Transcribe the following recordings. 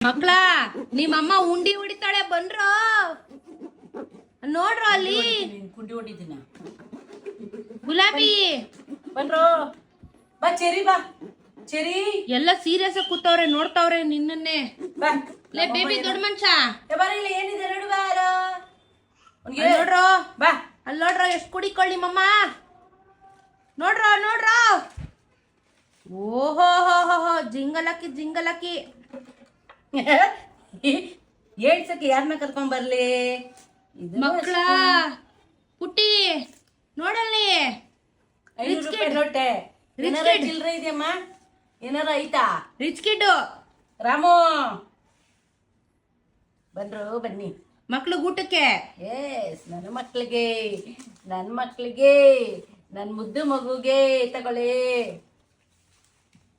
ಮಕ್ಳ ನಿಮ್ಮಮ್ಮ ಉಂಡಿ ಹೊಡಿತಾಳೆ ಬಂದ್ರು ನೋಡ್ರ ಅಲ್ಲಿ. ಕುಂಡಿ ಹೊಡಿತೀನ. ಗುಲಾಬಿ. ಬನ್ರೋ. ಬಾ ಚೆರಿ ಬಾ. ಚೆರಿ. ಎಲ್ಲ ಸೀರಿಯಸ್ ಕೂತವ್ರೆ ನೋಡ್ತಾವ್ರೆ ನಿನ್ನನ್ನೇ. ಬಾ. ಲೇ ಬೇಬಿ ದೊಡ್ಡ ಮನುಷ್ಯ. ಇಲ್ಲಿ ಏನಿದೆ ನೋಡು ಬಾರ ನೋಡ್ರೋ. ಬಾ. ಅಲ್ಲಿ ನೋಡ್ರ ಎಷ್ಟು ಕುಡಿಕೊಳ್ಳಿ ಮಮ್ಮ. ನೋಡ್ರ ನೋಡ್ರ. ಓಹೋ ಹೋ ಹೋ ಹೋ ಜಿಂಗಲಕ್ಕಿ ಜಿಂಗಲಕ್ಕಿ. ಏಳ್ಸಕ್ಕೆ ಯಾರನ್ನ ಕರ್ಕೊಂಡ್ ಬರ್ಲಿ? ಮಕ್ಕಳ ಪುಟ್ಟಿ ನೋಡಲ್ಲಿ. ಐನೂರು ರೂಪಾಯಿ ನೋಟೆ. ಏನಾರ ಚಿಲ್ಲರೆ ಇದೆಯಮ್ಮ? ಏನಾರ ಐತಾ? Rich kid Ramu! ಬನ್ರು ಬನ್ನಿ. ಮಕ್ಳು ಊಟಕ್ಕೆ. ಎಸ್ ನನ್ನ ಮಕ್ಳಿಗೆ. ನನ್ನ ಮಕ್ಳಿಗೆ. ನನ್ನ ಮುದ್ದು ಮಗುಗೆ ತಗೊಳ್ಳಿ.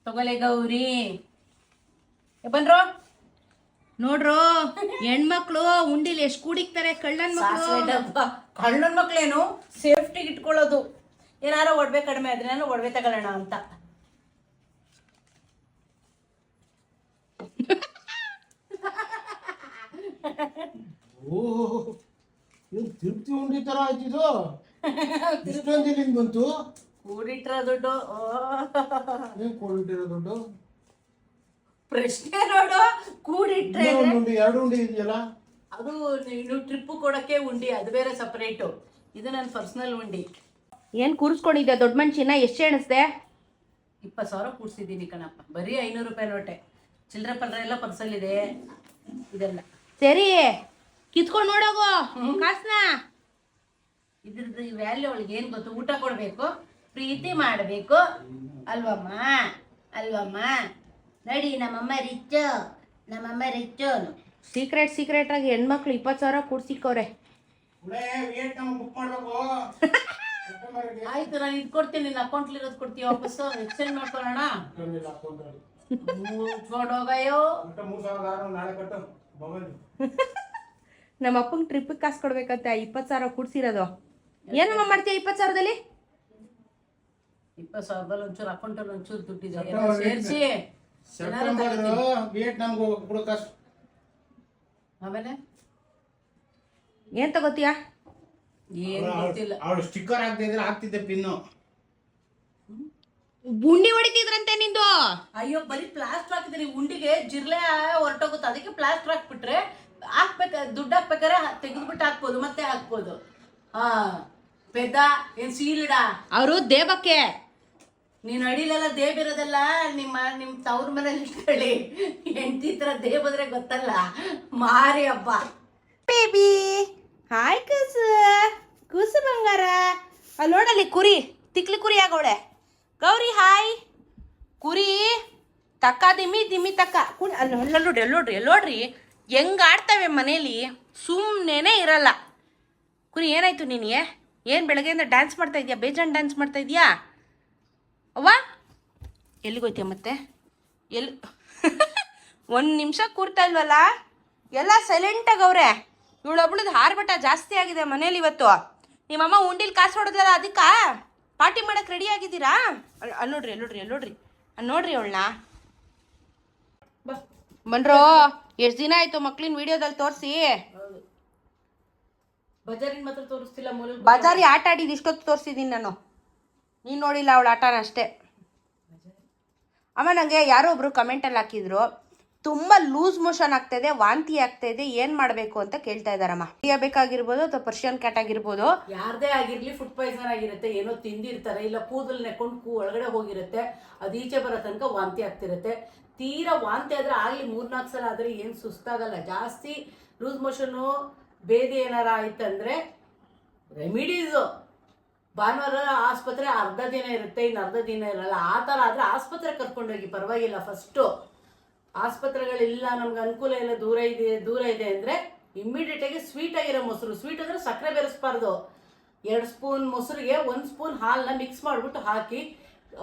ತಗೊಳ್ಳಿ ಗೌರಿ. ಏ, ಬನ್ರೋ. ನೋಡ್ರು ಹೆಣ್ಮಕ್ಳು ಉಂಡಿಲಿ ಎಷ್ಟು ಕುಡಿಕ್ತಾರೆ ಕಳ್ಳನ್ ಮಕ್ಳು. ಸಾಸಿವೆ ಡಬ್ಬ. ಕಳ್ಳನ ಮಕ್ಳೇನು ಸೇಫ್ಟಿಗೆ ಇಟ್ಕೊಳ್ಳೋದು. ಏನಾರ ಒಡವೆ ಕಡಿಮೆ ಆದ್ರೆ ನಾನು ಒಡವೆ ತಗೊಳ್ಳೋಣ ಅಂತ. ಓಹೋ ಏನು ತಿರುಪ್ತಿ ಉಂಡಿ ತರ ಆಯ್ತಿದು ಬಂತು? ಕೂಡಿಟ್ರ ದುಡ್ಡು. ಏನು ಕೊಡಿಟ್ಟಿರೋ ದುಡ್ಡು? ಪ್ರಶ್ನೆ ನೋಡು ಕೂಡಿಟ್ರೆ ಇನ್ನೂ ಉಂಡಿ ಎರಡು ಉಂಡಿ ಇದೆಯಲ್ಲ? ಅದು ನೀನು ಟ್ರಿಪ್ ಕೊಡಕ್ಕೆ ಉಂಡಿ ಅದು ಬೇರೆ ಸಪ್ರೇಟು ಇದು ನನ್ನ ಪರ್ಸನಲ್ ಉಂಡಿ. ಏನು ಕೂರಿಸ್ಕೊಂಡಿದ್ದೆ ದೊಡ್ಡ ಮನುಷ್ಯನ ಎಷ್ಟು ಎಣಿಸ್ದೆ? ಇಪ್ಪತ್ತು ಸಾವಿರ ಕೂಡ್ಸಿದ್ದೀನಿ ಕಣಪ್ಪ. ಬರೀ ಐನೂರು ರೂಪಾಯಿ ನೋಟೆ. ಚಿಲ್ಲರೆ ಪಲ್ರ ಎಲ್ಲ ಇದೆ. ಇದೆಲ್ಲ. ಸರಿ ಕಿತ್ಕೊಂಡು ನೋಡೋಗು ಕಾಸ್ನ. ಇದ್ರದ್ದು ವ್ಯಾಲ್ಯೂ ಅವಳಿಗೆ ಏನು ಗೊತ್ತು? ಊಟ ಕೊಡಬೇಕು ಪ್ರೀತಿ ಮಾಡಬೇಕು. ಅಲ್ವಮ್ಮ? ಅಲ್ವಮ್ಮ? ನಡಿ ನಮ್ಮಮ್ಮ ರಿಚ್ಚು. ನಮ್ಮಮ್ಮ ರಿಚ್ಚ ಸೀಕ್ರೆಟ್ ಸೀಕ್ರೆಟ್ ಆಗಿ ಹೆಣ್ಮಕ್ಳು ಇಪ್ಪತ್ತು ಸಾವಿರ ಕೂಡ್ಸಿಕ್ಕವ್ರೆ ಆಯ್ತು ನಾನು ಇದು ಕೊಡ್ತೀನಿ. ನಿನ್ನ ಅಕೌಂಟ್ಲಿರೋದು ಕೊಡ್ತೀವಿ ವಾಪಸ್ಸು ಎಕ್ಸ್ಚೇಂಜ್ ಮಾಡ್ಕೊಳ್ಳೋಣ? ನಮ್ಮ ಅಪ್ಪಂಗೆ ಟ್ರಿಪ್ಪಿಗೆ ಕಾಸು ಕೊಡ್ಬೇಕಂತೆ. ಇಪ್ಪತ್ತು ಸಾವಿರ ಕೂಡ್ಸಿರೋದು. ಏನಮ್ಮ ಮಾಡ್ತೀಯ ಇಪ್ಪತ್ತು ಸಾವಿರದಲ್ಲಿ? ಇಪ್ಪತ್ತು ಸಾವಿರದಲ್ಲಿ ಒಂಚೂರು ಅಕೌಂಟಲ್ಲಿ ಒಂಚೂರು ದುಡ್ಡಿದೆ ಸೇರಿಸಿ. ಸೆಪ್ಟೆಂಬರ್ ವಿಯೆಟ್ನಾಮ್ಗೆ ಕೊಡೋ ಕಾಸು ಆಮೇಲೆ? ಏನು ತಗೋತೀಯಾ? ಏನು ಗೊತ್ತಿಲ್ಲ. ಅವಳು ಸ್ಟಿಕ್ಕರ್ ಹಾಕ್ತಿದ್ರೆ ಹಾಕ್ತಿದ್ದೆ ಪಿನ್ನು. ಗುಂಡಿ ಹೊಡಿತಿದ್ರಂತೆ ನಿಂದು? ಅಯ್ಯೋ ಬರೀ ಪ್ಲಾಸ್ಟರ್ ಹಾಕಿದ್ರಿ ಉಂಡಿಗೆ ಜಿರ್ಲೆ ಹೊರಟೋಗುತ್ತೆ. ಅದಕ್ಕೆ ಪ್ಲಾಸ್ಟರ್ ಹಾಕ್ಬಿಟ್ರೆ ಹಾಕ್ಬೇಕ ದುಡ್ಡು ಹಾಕ್ಬೇಕಾರೆ ತೆಗೆದ್ಬಿಟ್ಟು ಹಾಕ್ಬೋದು ಮತ್ತೆ ಹಾಕ್ಬೋದು. ಹಾ ಪೆದ್ದ ಏನ್ ಸೀಲಿಡ ಅವರು ದೇವಕ್ಕೆ. ನೀನ್ ಅಡಿಲೆಲ್ಲ ದೇವ್ ನಿಮ್ಮ ನಿಮ್ಮ, ನಿಮ್ ತವ್ರ ಮನೇಲಿ ಇಟ್ಕೊಳ್ಳಿ. ಹೆಂಡತಿ ತರ ದೇವ್ ಬಂದ್ರೆ ಗೊತ್ತಲ್ಲ. ಮಾರಿ ಹಬ್ಬ. ಬೇಬಿ ಹಾಯ್ ಕೂಸು ಕೂಸು ಬಂಗಾರ. ಅಲ್ಲಿ ನೋಡಲ್ಲಿ ಕುರಿ, ತಿಕ್ಲಿ ಕುರಿ ಆಗೋಳೆ ಗೌರಿ ಹಾಯ್ ಕುರಿ, ತಕ್ಕ, ದಿಮ್ಮಿ ದಿಮ್ಮಿ, ತಕ್ಕ. ಕುಣಿ ಅಲ್ಲಿ ಎಲ್ಲ ನೋಡ್ರಿ ಎಲ್ಲೋಡ್ರಿ ನೋಡ್ರಿ ಹೆಂಗ್ ಆಡ್ತವೆ ಮನೇಲಿ ಸುಮ್ಮನೆ ಇರಲ್ಲ. ಕುರಿ ಏನಾಯ್ತು ನಿನಗೆ? ಏನು ಬೆಳಗ್ಗೆಯಿಂದ ಡ್ಯಾನ್ಸ್ ಮಾಡ್ತಾ ಇದೆಯಾ? ಬೇಜಾನ್ ಡ್ಯಾನ್ಸ್ ಮಾಡ್ತಾ ಇದೀಯಾ? ಅವ್ವ? ಎಲ್ಲಿಗೋಯ್ತೀಯ ಮತ್ತೆ? ಎಲ್ಲಿ ಒಂದು ನಿಮಿಷ ಕೂರ್ತಾ ಇಲ್ವಲ್ಲ? ಎಲ್ಲ ಸೈಲೆಂಟಾಗಿ ಅವ್ರೆ. ಇವಳೊಬ್ಳದ್ದು ಹಾರ್ಬಟ ಜಾಸ್ತಿ ಆಗಿದೆ ಮನೇಲಿ ಇವತ್ತು. ನಿಮ್ಮಮ್ಮ ಉಂಡಿಲ್ ಕಾಸು ಹೊಡೆದಲ್ಲ ಅದಕ್ಕೆ? ಪಾರ್ಟಿ ಮಾಡಕ್ಕೆ ರೆಡಿ ಆಗಿದ್ದೀರಾ? ಅಲ್ ಅಲ್ಲಿ ನೋಡ್ರಿ ಅಲ್ಲಿ ನೋಡ್ರಿ ಅಲ್ಲಿ ನೋಡ್ರಿ. ಅಲ್ಲಿ ನೋಡ್ರಿ ಅವಳನ್ನ. ಬನ್ರೋ ಎಷ್ಟು ದಿನ ಆಯ್ತು ಮಕ್ಳಿನ ವಿಡಿಯೋದಲ್ಲಿ ತೋರಿಸಿ? ಬಜಾರಿನ ಮಾತ್ರ ತೋರಿಸ್ತಿಲ್ಲ ಬಜಾರಿ ಆಟ ಆಡಿದ ಇಷ್ಟೊತ್ತು ತೋರಿಸಿದ್ದೀನಿ ನಾನು. ನೀನು ನೋಡಿಲ್ಲ ಅವಳ ಆಟನ ಅಷ್ಟೇ. ಅಮ್ಮ ನನಗೆ ಯಾರೋ ಒಬ್ರು ಕಮೆಂಟಲ್ಲಿ ಹಾಕಿದ್ರು, ತುಂಬ ಲೂಸ್ ಮೋಷನ್ ಆಗ್ತಾಯಿದೆ ವಾಂತಿ ಆಗ್ತಾಯಿದೆ ಏನು ಮಾಡಬೇಕು ಅಂತ ಕೇಳ್ತಾ ಇದ್ದಾರಮ್ಮ ಬೇಕಾಗಿರ್ಬೋದು ಅಥವಾ ಪರ್ಷಿಯನ್ ಕ್ಯಾಟ್ ಆಗಿರ್ಬೋದು. ಯಾರ್ದೇ ಆಗಿರ್ಲಿ ಫುಡ್ ಪಾಯ್ಸನ್ ಆಗಿರುತ್ತೆ, ಏನೋ ತಿಂದಿರ್ತಾರೆ, ಇಲ್ಲ ಕೂದಲ್ ನೆಕ್ಕೊಂಡು ಕೂ ಒಳಗಡೆ ಹೋಗಿರುತ್ತೆ, ಅದು ಈಚೆ ಬರೋ ತನಕ ವಾಂತಿ ಆಗ್ತಿರುತ್ತೆ. ತೀರಾ ವಾಂತಿ ಆದ್ರೆ ಆಗ್ಲಿ ಮೂರ್ನಾಲ್ಕು ಸಲ ಆದ್ರೆ ಏನು ಸುಸ್ತಾಗಲ್ಲ. ಜಾಸ್ತಿ ಲೂಸ್ ಮೋಷನ್ನು ಬೇದಿ ಏನಾರ ಆಯ್ತಂದ್ರೆ ರೆಮಿಡೀಸು ಭಾನುವಾರ ಆಸ್ಪತ್ರೆ ಅರ್ಧ ದಿನ ಇರುತ್ತೆ ಇನ್ನು ಅರ್ಧ ದಿನ ಇರಲ್ಲ. ಆ ಥರ ಆದರೆ ಆಸ್ಪತ್ರೆ ಕರ್ಕೊಂಡೋಗಿ ಪರವಾಗಿಲ್ಲ ಫಸ್ಟು ಆಸ್ಪತ್ರೆಗಳಿಲ್ಲ ನಮ್ಗೆ ಅನುಕೂಲ ಇಲ್ಲ ದೂರ ಇದೆ ದೂರ ಇದೆ ಅಂದರೆ ಇಮ್ಮಿಡಿಯೇಟಾಗಿ ಸ್ವೀಟ್ ಆಗಿರೋ ಮೊಸರು. ಸ್ವೀಟ್ ಅಂದರೆ ಸಕ್ಕರೆ ಬೆರೆಸ್ಬಾರ್ದು. ಎರಡು ಸ್ಪೂನ್ ಮೊಸರಿಗೆ ಒಂದು ಸ್ಪೂನ್ ಹಾಲನ್ನ ಮಿಕ್ಸ್ ಮಾಡಿಬಿಟ್ಟು ಹಾಕಿ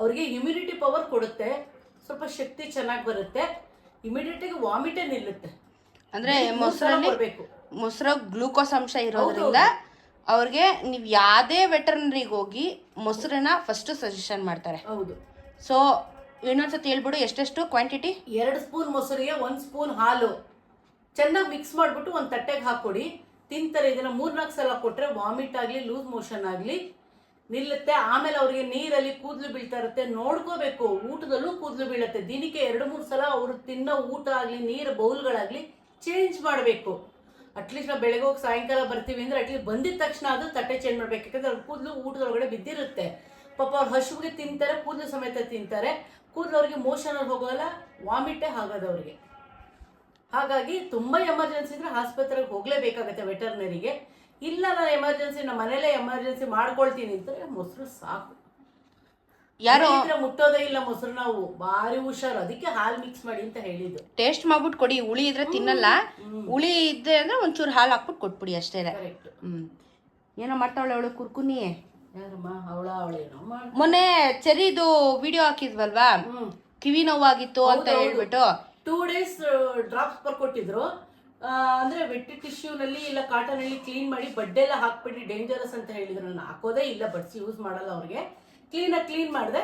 ಅವ್ರಿಗೆ ಇಮ್ಯುನಿಟಿ ಪವರ್ ಕೊಡುತ್ತೆ. ಸ್ವಲ್ಪ ಶಕ್ತಿ ಚೆನ್ನಾಗಿ ಬರುತ್ತೆ. ಇಮಿಡಿಯೇಟಾಗಿ ವಾಮಿಟೇ ನಿಲ್ಲುತ್ತೆ. ಅಂದರೆ ಮೊಸರಲ್ಲಿ. ಮೊಸರು ಗ್ಲೂಕೋಸ್ ಅಂಶ ಇರೋದ್ರಿಂದ ಅವ್ರಿಗೆ ನೀವು ಯಾವುದೇ ವೆಟರ್ನರಿಗೆ ಹೋಗಿ ಮೊಸರನ್ನ ಫಸ್ಟ್ ಸಜೆಷನ್ ಮಾಡ್ತಾರೆ. ಹೌದು. ಸೊ ಇನ್ನೊಂದ್ಸತಿ ಹೇಳ್ಬಿಡು ಎಷ್ಟೆಷ್ಟು ಕ್ವಾಂಟಿಟಿ ಎರಡು ಸ್ಪೂನ್ ಮೊಸರಿಗೆ ಒಂದು ಸ್ಪೂನ್ ಹಾಲು. ಚೆನ್ನಾಗಿ ಮಿಕ್ಸ್ ಮಾಡಿಬಿಟ್ಟು ಒಂದು ತಟ್ಟೆಗೆ ಹಾಕ್ಕೊಡಿ ತಿಂತಾರೆ ಇದನ್ನ ಮೂರ್ನಾಲ್ಕು ಸಲ ಕೊಟ್ಟರೆ ವಾಮಿಟ್ ಆಗಲಿ ಲೂಸ್ ಮೋಷನ್ ಆಗಲಿ ನಿಲ್ಲುತ್ತೆ. ಆಮೇಲೆ ಅವ್ರಿಗೆ ನೀರಲ್ಲಿ ಕೂದಲು ಬೀಳ್ತಾ ಇರುತ್ತೆ. ನೋಡ್ಕೋಬೇಕು ಊಟದಲ್ಲೂ ಕೂದಲು ಬೀಳುತ್ತೆ. ದಿನಕ್ಕೆ ಎರಡು ಮೂರು ಸಲ ಅವರು ತಿನ್ನೋ ಊಟ ಆಗಲಿ ನೀರು ಬೌಲ್ಗಳಾಗಲಿ ಚೇಂಜ್ ಮಾಡಬೇಕು. ಅಟ್ಲೀಸ್ಟ್ ನಾವು ಬೆಳಗ್ಗೆ ಹೋಗಿ ಸಾಯಂಕಾಲ ಬರ್ತೀವಿ ಅಂದ್ರೆ ಅಟ್ಲೀಸ್ಟ್ ಬಂದಿದ ತಕ್ಷಣ ಅದು ತಟ್ಟೆ ಚೇಂಜ್ ಮಾಡ್ಬೇಕು. ಯಾಕಂದ್ರೆ ಅವ್ರ ಕೂದಲು ಊಟದೊಳಗಡೆ ಬಿದ್ದಿರುತ್ತೆ. ಪಾಪ ಅವ್ರು ಹಸುವಿಗೆ ತಿಂತಾರೆ, ಕೂದಲು ಸಮೇತ ತಿಂತಾರೆ. ಕೂದಲು ಅವ್ರಿಗೆ ಮೋಷನಲ್ಲಿ ಹೋಗೋಲ್ಲ, ವಾಮಿಟೇ ಆಗೋದು ಅವ್ರಿಗೆ. ಹಾಗಾಗಿ ತುಂಬ ಎಮರ್ಜೆನ್ಸಿ ಇದ್ರೆ ಆಸ್ಪತ್ರೆಗೆ ಹೋಗಲೇಬೇಕಾಗತ್ತೆ ವೆಟರ್ನರಿಗೆ. ಇಲ್ಲ ನಾನು ಎಮರ್ಜೆನ್ಸಿ ನಮ್ಮ ಮನೇಲೇ ಎಮರ್ಜೆನ್ಸಿ ಮಾಡ್ಕೊಳ್ತೀನಿ ಅಂತಂದರೆ ಮೊಸರು ಸಾಕು. ಯಾರೋ ಇದ್ರೆ ಮುಟ್ಟೋದೇ ಇಲ್ಲ ಮೊಸರು ನಾವು. ಭಾರಿ ಹುಷಾರು. ಅದಕ್ಕೆ ಹಾಲು ಮಿಕ್ಸ್ ಮಾಡಿ ಅಂತ ಹೇಳಿದ್ದು. ಟೇಸ್ಟ್ ಮಾಡ್ಬಿಟ್ಟು ಕೊಡಿ. ಹುಳಿ ಇದ್ರೆ ತಿನ್ನಲ್ಲ. ಹುಳಿ ಇದ್ರೆ ಅಂದ್ರೆ ಒಂಚೂರು ಹಾಲು ಹಾಕ್ಬಿಟ್ಟು ಕೊಟ್ಬಿಡಿ ಅಷ್ಟೇ. ಹ್ಮ್. ಏನೋ ಮಾಡ್ತಾವಳೆ ಅವಳು ಕುರ್ಕುನಿ. ಮೊನ್ನೆ ಚೆರಿದು ವಿಡಿಯೋ ಹಾಕಿದ್ವಲ್ವಾ? ಕಿವಿ ನೋವಾಗಿತ್ತು ಅಂತ. ಹೇಳ್ಬಿಟ್ಟು. ಟೂ ಡೇಸ್ ಡ್ರಾಪ್ಸ್ ಬರ್ಕೊಟ್ಟಿದ್ರು. ಅಂದ್ರೆ ವೆಟ್ಟಿ ಟಿಶ್ಯೂನಲ್ಲಿ ಇಲ್ಲ ಕಾಟನ್ ಅಲ್ಲಿ ಕ್ಲೀನ್ ಮಾಡಿ ಬಡ್ಡೆ ಎಲ್ಲ ಹಾಕ್ಬಿಟ್ಟು ಡೇಂಜರಸ್ ಅಂತ ಹೇಳಿದ್ರು. ನಾನು ಹಾಕೋದೇ ಇಲ್ಲ ಬಡ್ಸಿ ಯೂಸ್ ಮಾಡಲ್ಲ ಅವ್ರಿಗೆ. ಕ್ಲೀನಾಗಿ ಕ್ಲೀನ್ ಮಾಡಿದೆ.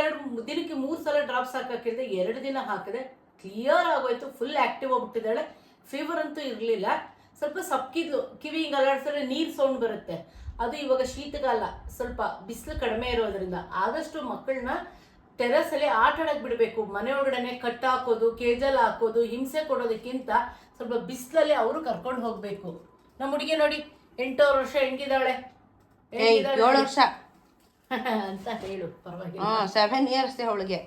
ಎರಡು ದಿನಕ್ಕೆ ಮೂರು ಸಲ ಡ್ರಾಪ್ಸ್ ಹಾಕಿದೆ ಎರಡು ದಿನ ಹಾಕಿದೆ. ಕ್ಲಿಯರ್ ಆಗೋಯ್ತು ಫುಲ್ ಆಕ್ಟಿವ್ ಆಗ್ಬಿಟ್ಟಿದ್ದಾಳೆ. ಫೀವರ್ ಅಂತೂ ಇರಲಿಲ್ಲ. ಸ್ವಲ್ಪ ಸಪ್ಕಿದ್ಲು. ಕಿವಿ ಹಿಂಗೆ ಅಲ್ಲಾಡ್ಸಿದ್ರೆ ನೀರು ಸೌಂಡ್ ಬರುತ್ತೆ. ಅದು ಇವಾಗ ಶೀತಗಾಲ. ಸ್ವಲ್ಪ ಬಿಸಿಲು ಕಡಿಮೆ ಇರೋದ್ರಿಂದ. ಆದಷ್ಟು ಮಕ್ಕಳನ್ನ ಟೆರಸ್ ಅಲ್ಲಿ ಆಟ ಆಡಕ್ಕೆ ಬಿಡಬೇಕು. ಮನೆ ಒಳಗಡೆನೆ ಕಟ್ ಹಾಕೋದು ಕೇಜಲ್ ಹಾಕೋದು ಹಿಂಸೆ ಕೊಡೋದಕ್ಕಿಂತ ಸ್ವಲ್ಪ ಬಿಸಿಲಲ್ಲಿ ಅವರು ಕರ್ಕೊಂಡು ಹೋಗ್ಬೇಕು. ನಮ್ಮ ಹುಡುಗಿ ನೋಡಿ ಎಂಟೂವರೆ ವರ್ಷ ಹೆಂಗಿದಾಳೆ? ಏಳು ವರ್ಷ. ಅಂತ ಹೇಳು ಪರವಾಗಿಲ್ಲ. ಹಾ ಸೆವೆನ್ ಇಯರ್ಸ್ ಅವಳಿಗೆ.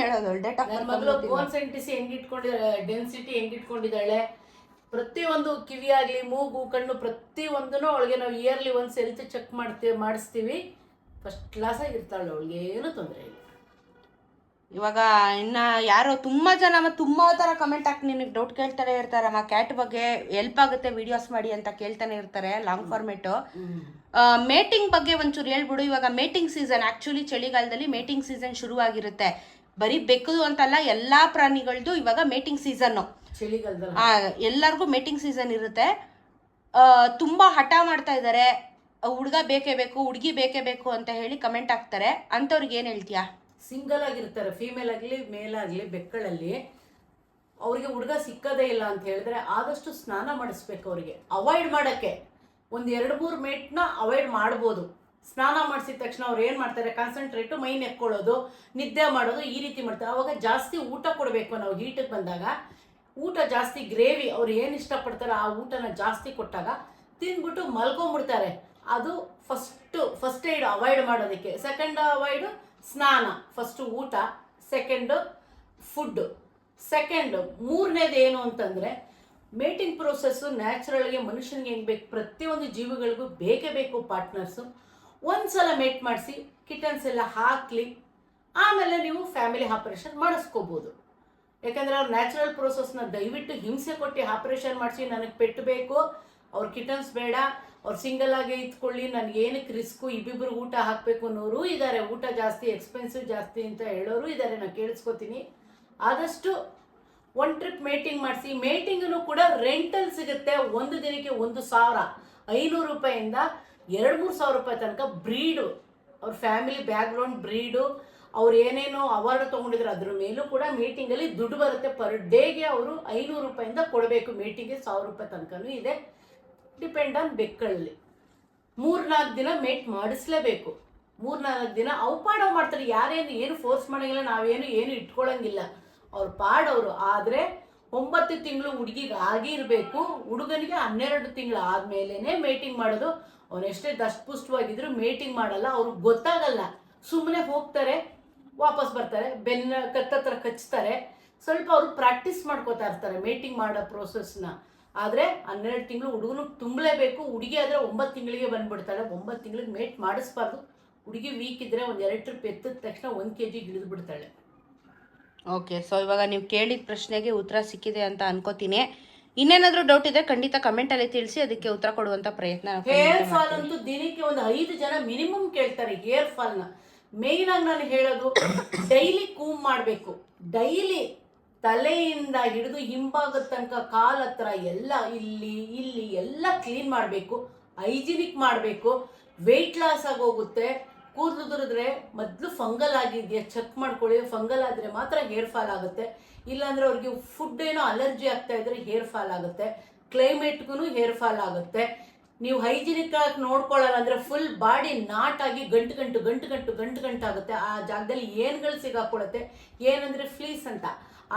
ಹೇಳೋದು ಡೇಟ್ ನನ್ನ ಮಗಳು ಬೋನ್ ಸೆಂಟಿಸಿ ಹೆಂಗಿಟ್ಕೊಂಡಿದ್ದಾಳೆ ಡೆನ್ಸಿಟಿ ಹೆಂಗಿಟ್ಕೊಂಡಿದ್ದಾಳೆ ಪ್ರತಿಯೊಂದು ಕಿವಿ ಆಗ್ಲಿ ಮೂಗು ಕಣ್ಣು ಪ್ರತಿಯೊಂದನ್ನು ಅವಳಿಗೆ ನಾವು ಇಯರ್ಲಿ ಒಂದ್ ಹೆಲ್ತ್ ಚೆಕ್ ಮಾಡ್ತೀವಿ ಮಾಡಿಸ್ತೀವಿ. ಫಸ್ಟ್ ಕ್ಲಾಸ್ ಆಗಿರ್ತಾಳೆ ಅವಳಿಗೆ ಏನು ತೊಂದರೆ ಇಲ್ಲ. ಇವಾಗ ಇನ್ನ ಯಾರೋ ತುಂಬಾ ಜನ ಮತ್ತೆ ತುಂಬಾ ತರ ಕಮೆಂಟ್ ಹಾಕಿ ನಿನಗೆ ಡೌಟ್ ಕೇಳ್ತಾನೆ ಇರ್ತಾರಮ್ಮ ಕ್ಯಾಟ್ ಬಗ್ಗೆ ಹೆಲ್ಪ್ ಆಗುತ್ತೆ ವಿಡಿಯೋಸ್ ಮಾಡಿ ಅಂತ ಕೇಳ್ತಾನೆ ಇರ್ತಾರೆ ಲಾಂಗ್ ಫಾರ್ಮೇಟು ಮೇಟಿಂಗ್ ಬಗ್ಗೆ ಒಂಚೂರು ಹೇಳ್ಬಿಡು. ಇವಾಗ ಮೇಟಿಂಗ್ ಸೀಸನ್ ಆಕ್ಚುಲಿ ಚಳಿಗಾಲದಲ್ಲಿ ಮೇಟಿಂಗ್ ಸೀಸನ್ ಶುರುವಾಗಿರುತ್ತೆ. ಬರೀ ಬೆಕ್ಕು ಅಂತಲ್ಲ ಎಲ್ಲಾ ಪ್ರಾಣಿಗಳದ್ದು ಇವಾಗ ಮೇಟಿಂಗ್ ಸೀಸನ್ನು ಎಲ್ಲರಿಗೂ ಮೇಟಿಂಗ್ ಸೀಸನ್ ಇರುತ್ತೆ. ತುಂಬ ತುಂಬಾ ಹಠ ಮಾಡ್ತಾ ಇದ್ದಾರೆ ಹುಡುಗ ಬೇಕೇ ಬೇಕು ಹುಡುಗಿ ಬೇಕೇ ಬೇಕು ಅಂತ ಹೇಳಿ ಕಮೆಂಟ್ ಹಾಕ್ತಾರೆ. ಅಂಥವ್ರಿಗೆ ಏನು ಹೇಳ್ತೀಯಾ? ಸಿಂಗಲ್ ಆಗಿರ್ತಾರೆ ಫೀಮೇಲ್ ಆಗಲಿ ಮೇಲ್ ಆಗಲಿ ಬೆಕ್ಕಳಲ್ಲಿ. ಅವರಿಗೆ ಹುಡುಗ ಸಿಕ್ಕದೇ ಇಲ್ಲ ಅಂತ ಹೇಳಿದ್ರೆ ಆದಷ್ಟು ಸ್ನಾನ ಮಾಡಿಸ್ಬೇಕು ಅವರಿಗೆ. ಅವಾಯ್ಡ್ ಮಾಡೋಕ್ಕೆ. ಒಂದು ಎರಡು ಮೂರು ಮಿನಿಟ್ನ ಅವಾಯ್ಡ್ ಮಾಡ್ಬೋದು. ಸ್ನಾನ ಮಾಡಿಸಿದ ತಕ್ಷಣ ಅವ್ರು ಏನು ಮಾಡ್ತಾರೆ? ಕಾನ್ಸಂಟ್ರೇಟು ಮೈ ನೆಕ್ಕೊಳ್ಳೋದು, ನಿದ್ದೆ ಮಾಡೋದು ಈ ರೀತಿ ಮಾಡ್ತಾರೆ. ಅವಾಗ ಜಾಸ್ತಿ ಊಟ ಕೊಡಬೇಕು ನಾವು ಹೀಟಿಗೆ ಬಂದಾಗ. ಊಟ ಜಾಸ್ತಿ ಗ್ರೇವಿ ಅವ್ರು ಏನು ಇಷ್ಟಪಡ್ತಾರೆ ಆ ಊಟನ ಜಾಸ್ತಿ ಕೊಟ್ಟಾಗ ತಿಂದ್ಬಿಟ್ಟು ಮಲ್ಕೊಂಬಿಡ್ತಾರೆ ಅದು ಫಸ್ಟು ಫಸ್ಟ್ ಏಡ್ ಅವಾಯ್ಡ್ ಮಾಡೋದಕ್ಕೆ. ಸೆಕೆಂಡ್ ಅವಾಯ್ಡು ಸ್ನಾನ ಫಸ್ಟು ಊಟ ಸೆಕೆಂಡು ಫುಡ್ಡು ಸೆಕೆಂಡ್ ಮೂರನೇದು ಏನು ಅಂತಂದರೆ ಮೇಟಿಂಗ್ ಪ್ರೋಸೆಸ್ಸು ನ್ಯಾಚುರಲ್ಗೆ ಮನುಷ್ಯನಿಗೆ ಹೆಂಗೆ ಬೇಕು? ಪ್ರತಿಯೊಂದು ಜೀವಿಗಳಿಗೂ ಬೇಕೇ ಬೇಕು ಪಾರ್ಟ್ನರ್ಸು ಒಂದ್ಸಲ ಮೇಟ್ ಮಾಡಿಸಿ ಕಿಟನ್ಸ್ ಎಲ್ಲ ಹಾಕಲಿ, ಆಮೇಲೆ ನೀವು ಫ್ಯಾಮಿಲಿ ಆಪರೇಷನ್ ಮಾಡಿಸ್ಕೋಬೋದು. ಯಾಕಂದರೆ ಅವ್ರು ನ್ಯಾಚುರಲ್ ಪ್ರೋಸೆಸ್ನ ದಯವಿಟ್ಟು ಹಿಂಸೆ ಕೊಟ್ಟು ಆಪರೇಷನ್ ಮಾಡಿಸಿ, ನನಗೆ ಪೆಟ್ಟು ಬೇಕು, ಅವ್ರ ಕಿಟನ್ಸ್ ಬೇಡ, ಅವ್ರು ಸಿಂಗಲ್ ಆಗಿ ಇತ್ಕೊಳ್ಳಿ ನನಗೆ ಏನಕ್ಕೆ ರಿಸ್ಕು ಇಬ್ಬಿಬ್ರು ಊಟ ಹಾಕಬೇಕು ಅನ್ನೋರು ಇದ್ದಾರೆ ಊಟ ಜಾಸ್ತಿ ಎಕ್ಸ್ಪೆನ್ಸಿವ್ ಜಾಸ್ತಿ ಅಂತ ಹೇಳೋರು ಇದ್ದಾರೆ ನಾನು ಕೇಳಿಸ್ಕೊತೀನಿ. ಆದಷ್ಟು ಒನ್ ಟ್ರಿಪ್ ಮೇಟಿಂಗ್ ಮಾಡಿಸಿ ಮೇಟಿಂಗನು ಕೂಡ ರೆಂಟಲ್ ಸಿಗುತ್ತೆ. ಒಂದು ದಿನಕ್ಕೆ ಒಂದು ಸಾವಿರ. ಐನೂರು ರೂಪಾಯಿಂದ ಎರಡು ಮೂರು ಸಾವಿರ ರೂಪಾಯಿ ತನಕ ಬ್ರೀಡು ಅವ್ರ ಫ್ಯಾಮಿಲಿ ಬ್ಯಾಕ್ಗ್ರೌಂಡ್ ಬ್ರೀಡು ಅವ್ರು ಏನೇನೋ ಅವಾರ್ಡ್ ತೊಗೊಂಡಿದ್ರು, ಅದ್ರ ಮೇಲೂ ಕೂಡ ಮೀಟಿಂಗಲ್ಲಿ ದುಡ್ಡು ಬರುತ್ತೆ. ಪರ್ ಡೇಗೆ ಅವರು ಐನೂರು ರೂಪಾಯಿಂದ ಕೊಡಬೇಕು. ಮೀಟಿಂಗ್ಗೆ ಸಾವಿರ ರೂಪಾಯಿ ತನಕನೂ ಇದೆ. ಡಿಪೆಂಡ್ ಆನ್ ಬೆಕ್ಕಳಲ್ಲಿ. ಮೂರ್ನಾಲ್ಕು ದಿನ ಮೇಟ್ ಮಾಡಿಸ್ಲೇಬೇಕು. ಮೂರ್ನಾಲ್ಕು ದಿನ ಔಪಾಡೋ ಮಾಡ್ತಾರೆ. ಯಾರೇನು, ಏನು ಫೋರ್ಸ್ ಮಾಡಂಗಿಲ್ಲ. ನಾವೇನು, ಏನು ಇಟ್ಕೊಳಂಗಿಲ್ಲ. ಅವ್ರ ಪಾಡೋರು ಆದರೆ ಒಂಬತ್ತು ತಿಂಗಳು ಹುಡುಗಿಗೆ ಆಗಿರಬೇಕು ಹುಡುಗನಿಗೆ ಹನ್ನೆರಡು ತಿಂಗಳು ಆದಮೇಲೆ ಮೇಟಿಂಗ್ ಮಾಡೋದು. ಅವನೆಷ್ಟೇ ದಷ್ಟಪುಷ್ಟವಾಗಿದ್ರು ಮೇಟಿಂಗ್ ಮಾಡಲ್ಲ, ಅವ್ರಿಗೆ ಗೊತ್ತಾಗಲ್ಲ. ಸುಮ್ಮನೆ ಹೋಗ್ತಾರೆ, ವಾಪಸ್ ಬರ್ತಾರೆ, ಬೆನ್ನ ಕತ್ತತ್ರ ಕಚ್ತಾರೆ. ಸ್ವಲ್ಪ ಅವರು ಪ್ರಾಕ್ಟೀಸ್ ಮಾಡ್ಕೋತಾ ಇರ್ತಾರೆ ಮೇಟಿಂಗ್ ಮಾಡೋ ಪ್ರೋಸೆಸ್ನ. ಆದರೆ ಹನ್ನೆರಡು ತಿಂಗಳು ಹುಡುಗನು ತುಂಬಲೇಬೇಕು. ಹುಡುಗಿ ಆದರೆ ಒಂಬತ್ತು ತಿಂಗಳಿಗೆ ಬಂದ್ಬಿಡ್ತಾಳೆ. ಒಂಬತ್ತು ತಿಂಗಳಿಗೆ ಮೇಟ್ ಮಾಡಿಸ್ಬಾರ್ದು. ಹುಡುಗಿ ವೀಕ್ ಇದ್ರೆ ಒಂದು ಎರಡು ಟ್ರಿಪ್ ಎತ್ತಿದ ತಕ್ಷಣ ಒಂದು ಕೆ ಜಿಗೆ ಇಳಿದು ಓಕೆ ಸೊ ಇವಾಗ ನೀವು ಕೇಳಿದ ಪ್ರಶ್ನೆಗೆ ಉತ್ತರ ಸಿಕ್ಕಿದೆ ಅಂತ ಅನ್ಕೋತೀನಿ. ಇನ್ನೇನಾದ್ರೂ ಡೌಟ್ ಇದ್ರೆ ಖಂಡಿತ ಕಮೆಂಟ್ ಅಲ್ಲಿ ತಿಳಿಸಿ ಅದಕ್ಕೆ ಉತ್ತರ ಕೊಡುವಂತ ಪ್ರಯತ್ನ ಹೇರ್ ಫಾಲ್. ಅಂತೂ ದಿನಕ್ಕೆ ಒಂದು ಐದು ಜನ ಮಿನಿಮಮ್ ಕೇಳ್ತಾರೆ ಹೇರ್ ಫಾಲ್ನ ಮೇನ್ ಆಗಿ ನಾನು ಹೇಳೋದು ಡೈಲಿ ಕೂಮ್ ಮಾಡಬೇಕು. ಡೈಲಿ ತಲೆಯಿಂದ ಹಿಡಿದು ಹಿಂಭಾಗದ ತನಕ ಕಾಲ್ ಹತ್ರ ಎಲ್ಲ ಇಲ್ಲಿ ಇಲ್ಲಿ ಎಲ್ಲ ಕ್ಲೀನ್ ಮಾಡಬೇಕು. ಹೈಜಿನಿಕ್ ಮಾಡಬೇಕು. ವೆಯ್ಟ್ ಲಾಸ್ ಆಗೋಗುತ್ತೆ ಕೂದಲು ದುರಿದ್ರೆ ಮೊದಲು ಫಂಗಲ್ ಆಗಿದೆಯಾ? ಚೆಕ್ ಮಾಡ್ಕೊಳ್ಳಿ. ಫಂಗಲ್ ಆದರೆ ಮಾತ್ರ ಹೇರ್ ಫಾಲ್ ಆಗುತ್ತೆ. ಇಲ್ಲಾಂದರೆ ಅವ್ರಿಗೆ ಫುಡ್ ಏನೋ ಅಲರ್ಜಿ ಆಗ್ತಾ ಇದ್ರೆ ಹೇರ್ ಫಾಲ್ ಆಗುತ್ತೆ. ಕ್ಲೈಮೇಟ್ಗೂ ಹೇರ್ ಫಾಲ್ ಆಗುತ್ತೆ. ನೀವು ಹೈಜಿನಿಕ್ ಆಗಿ ನೋಡ್ಕೊಳ್ಳಲ್ಲ ಅಂದರೆ ಫುಲ್ ಬಾಡಿ ನಾಟಾಗಿ ಗಂಟು ಗಂಟು ಗಂಟು ಗಂಟು ಗಂಟು ಗಂಟು ಆಗುತ್ತೆ. ಆ ಜಾಗದಲ್ಲಿ ಏನುಗಳು ಸಿಗಾಕೊಳ್ಳುತ್ತೆ ಏನಂದರೆ ಫ್ಲೀಸ್ ಅಂತ.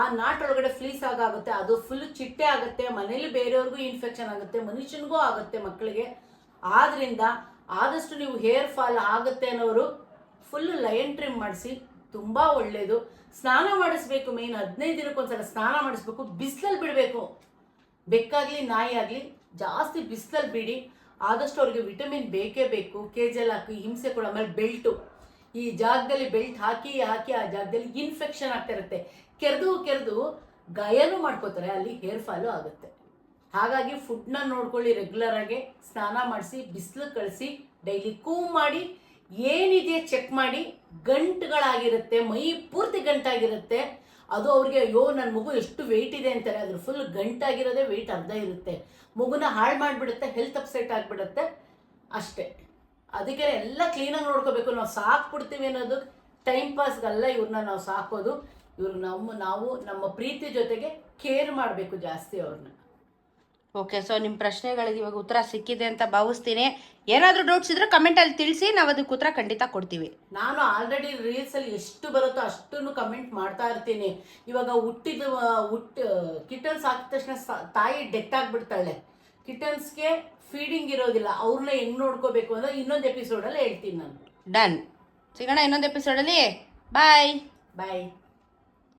ಆ ನಾಟ್ ಒಳಗಡೆ ಫ್ಲೀಸ್ ಆಗುತ್ತೆ ಅದು ಫುಲ್ ಚಿಟ್ಟೆ ಆಗುತ್ತೆ. ಮನೇಲಿ ಬೇರೆಯವ್ರಿಗೂ ಇನ್ಫೆಕ್ಷನ್ ಆಗುತ್ತೆ. ಮನುಷ್ಯನಿಗೂ ಆಗುತ್ತೆ ಮಕ್ಕಳಿಗೆ. ಆದ್ರಿಂದ ಆದಷ್ಟು ನೀವು ಹೇರ್ ಫಾಲ್ ಆಗುತ್ತೆ ಅನ್ನೋರು ಫುಲ್ ಲಯನ್ ಟ್ರಿಮ್ ಮಾಡಿಸಿ, ತುಂಬ ಒಳ್ಳೆಯದು ಸ್ನಾನ ಮಾಡಿಸ್ಬೇಕು ಮೇನ್ ಹದಿನೈದು ದಿನಕ್ಕೊಂದ್ಸಲ ಸ್ನಾನ ಮಾಡಿಸ್ಬೇಕು ಬಿಸಿಲಲ್ಲಿ ಬಿಡಬೇಕು. ಬೆಕ್ಕಾಗಲಿ ನಾಯಿ ಆಗಲಿ ಜಾಸ್ತಿ ಬಿಸಿಲಲ್ಲಿ ಬಿಡಿ. ಆದಷ್ಟು ಅವ್ರಿಗೆ ವಿಟಮಿನ್ ಬೇಕೇ ಬೇಕು. ಕೇಜಲ್ ಹಾಕಿ, ಹಿಂಸೆ ಕೊಡ, ಆಮೇಲೆ ಬೆಲ್ಟು. ಈ ಜಾಗದಲ್ಲಿ ಬೆಲ್ಟ್ ಹಾಕಿ ಹಾಕಿ, ಆ ಜಾಗದಲ್ಲಿ ಇನ್ಫೆಕ್ಷನ್ ಆಗ್ತಾ ಇರುತ್ತೆ. ಕೆರೆದು ಕೆರೆದು, ಗಾಯನೂ ಮಾಡ್ಕೋತಾರೆ, ಅಲ್ಲಿ ಹೇರ್ ಫಾಲು ಆಗುತ್ತೆ. ಹಾಗಾಗಿ ಫುಡ್ನ ನೋಡ್ಕೊಳ್ಳಿ ರೆಗ್ಯುಲರ್ ಆಗಿ, ಸ್ನಾನ ಮಾಡಿಸಿ, ಬಿಸಿಲು ಕಳಿಸಿ ಡೈಲಿ ಕೂಮ್ ಮಾಡಿ, ಏನಿದೆ ಚೆಕ್ ಮಾಡಿ, ಗಂಟುಗಳಾಗಿರುತ್ತೆ, ಮೈ ಪೂರ್ತಿ ಗಂಟಾಗಿರುತ್ತೆ. ಅದು ಅವ್ರಿಗೆ ಅಯ್ಯೋ ನನ್ನ ಮಗು ಎಷ್ಟು ವೆಯ್ಟ್ ಇದೆ ಅಂತಾರೆ, ಅದ್ರ ಫುಲ್ ಗಂಟಾಗಿರೋದೇ ವೆಯ್ಟ್ ಅರ್ಧ ಇರುತ್ತೆ. ಮಗುನ ಹಾಳು ಮಾಡಿಬಿಡುತ್ತೆ ಹೆಲ್ತ್ ಅಪ್ಸೆಟ್ ಆಗಿಬಿಡುತ್ತೆ, ಅಷ್ಟೇ. ಅದಕ್ಕೆ ಎಲ್ಲ ಕ್ಲೀನಾಗಿ ನೋಡ್ಕೋಬೇಕು. ನಾವು ಸಾಕ್ಬಿಡ್ತೀವಿ ಅನ್ನೋದು ಟೈಮ್ ಪಾಸ್ಗಲ್ಲ ಇವ್ರನ್ನ ನಾವು ಸಾಕೋದು. ಇವ್ರು ನಮ್ಮ, ನಾವು, ನಮ್ಮ ಪ್ರೀತಿ ಜೊತೆಗೆ ಕೇರ್ ಮಾಡಬೇಕು ಜಾಸ್ತಿ ಅವ್ರನ್ನ ಓಕೆ ಸೊ ನಿಮ್ಮ ಪ್ರಶ್ನೆಗಳಿಗೆ ಇವಾಗ ಉತ್ತರ ಸಿಕ್ಕಿದೆ ಅಂತ ಭಾವಿಸ್ತೀನಿ. ಏನಾದರೂ ಡೌಟ್ಸ್ ಇದ್ರೆ ಕಮೆಂಟಲ್ಲಿ ತಿಳಿಸಿ ನಾವು ಅದಕ್ಕೆ ಉತ್ತರ ಖಂಡಿತ ಕೊಡ್ತೀವಿ. ನಾನು ಆಲ್ರೆಡಿ ರೀಲ್ಸಲ್ಲಿ ಎಷ್ಟು ಬರುತ್ತೋ ಅಷ್ಟನ್ನು ಕಮೆಂಟ್ ಮಾಡ್ತಾ ಇರ್ತೀನಿ. ಇವಾಗ ಹುಟ್ಟಿದ ಹುಟ್ಟ ಕಿಟನ್ಸ್ ಹಾಕಿದ ತಕ್ಷಣ ತಾಯಿ ಡೆತ್ ಆಗಿಬಿಡ್ತಾಳೆ. ಕಿಟನ್ಸ್ಗೆ ಫೀಡಿಂಗ್ ಇರೋದಿಲ್ಲ ಅವ್ರನ್ನ ಹೆಂಗ್ ನೋಡ್ಕೋಬೇಕು ಅಂತ ಇನ್ನೊಂದು ಎಪಿಸೋಡಲ್ಲಿ ಹೇಳ್ತೀನಿ ನಾನು. ಡನ್ ಸಿಗೋಣ ಇನ್ನೊಂದು ಎಪಿಸೋಡಲ್ಲಿ ಬಾಯ್ ಬಾಯ್